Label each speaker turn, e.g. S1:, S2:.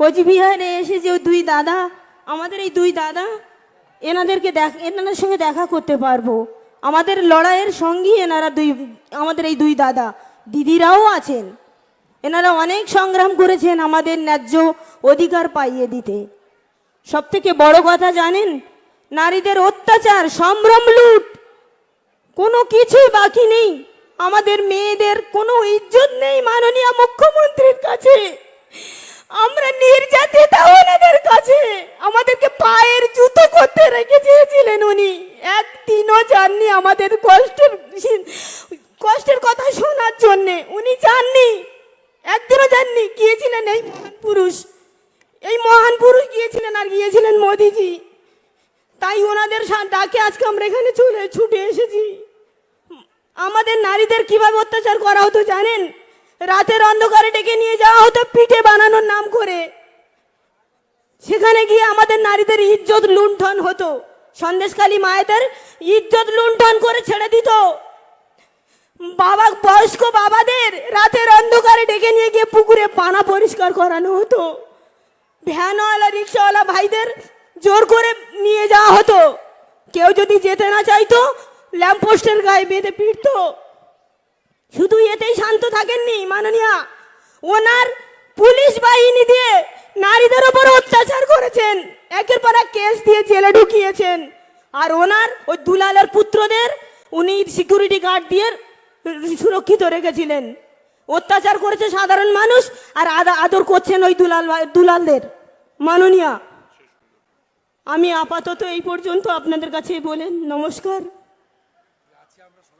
S1: কোচবিহারে এসে যে দুই দাদা, আমাদের এই দুই দাদা, এনাদেরকে দেখ, এনাদের সঙ্গে দেখা করতে পারব। আমাদের লড়াইয়ের সঙ্গী এনারা দুই, আমাদের এই দুই দাদা। দিদিরাও আছেন। এনারা অনেক সংগ্রাম করেছেন আমাদের ন্যায্য অধিকার পাইয়ে দিতে। সব থেকে বড় কথা জানেন, নারীদের অত্যাচার, সম্ভ্রম, লুট, কোনো কিছুই বাকি নেই। আমাদের মেয়েদের কোনো ইজ্জত নেই মাননীয় মুখ্যমন্ত্রীর কাছে। নির্যাতিত ওনাদের কাছে। আমাদেরকে পায়ের জুতো করতে রেখে চেয়েছিলেন উনি। একদিনও যাননি আমাদের কষ্টের কষ্টের কথা শোনার জন্যে। উনি যাননি। একদিনও যাননি। গিয়েছিলেন এই মহান পুরুষ। এই মহান পুরুষ গিয়েছিলেন আর গিয়েছিলেন মোদিজি। তাই ওনাদের ডাকে আজকে আমরা এখানে চলে ছুটে এসেছি। আমাদের নারীদের কীভাবে অত্যাচার করা হতো জানেন? রাতের অন্ধকারে ডেকে নিয়ে যাওয়া হতো পিঠে বানানোর নাম করে। সেখানে গিয়ে আমাদের নারীদের ইজ্জত লুণ্ঠন হতো। সন্দেশকালী মায়েদের ইজ্জত লুণ্ঠন করে ছেড়ে দিত। বাবা, বয়স্ক বাবাদের রাতের অন্ধকারে ডেকে নিয়ে গিয়ে পুকুরে পানা পরিষ্কার করানো হতো। ভ্যানওয়ালা, রিক্সাওয়ালা ভাইদের জোর করে নিয়ে যাওয়া হতো। কেউ যদি যেতে না চাইতো, ল্যাম্পপোস্টের গায়ে বেঁধে পিটতো। শুধু এতেই শান্ত থাকেননি, মাননীয়া। ওনার পুলিশ বাহিনী দিয়ে নারীদের ওপর করেছেন। একের পর এক কেস দিয়ে জেলে ঢুকিয়েছেন। আর ওনার ওই দুলালের পুত্রদের উনি সিকিউরিটি গার্ড দিয়ে সুরক্ষিত রেখেছিলেন। অত্যাচার করেছে সাধারণ মানুষ আর আদা- আদর করছেন ওই দুলাল দুলালদের। মাননীয়া, আমি আপাতত এই পর্যন্ত আপনাদের কাছে বলেন, নমস্কার।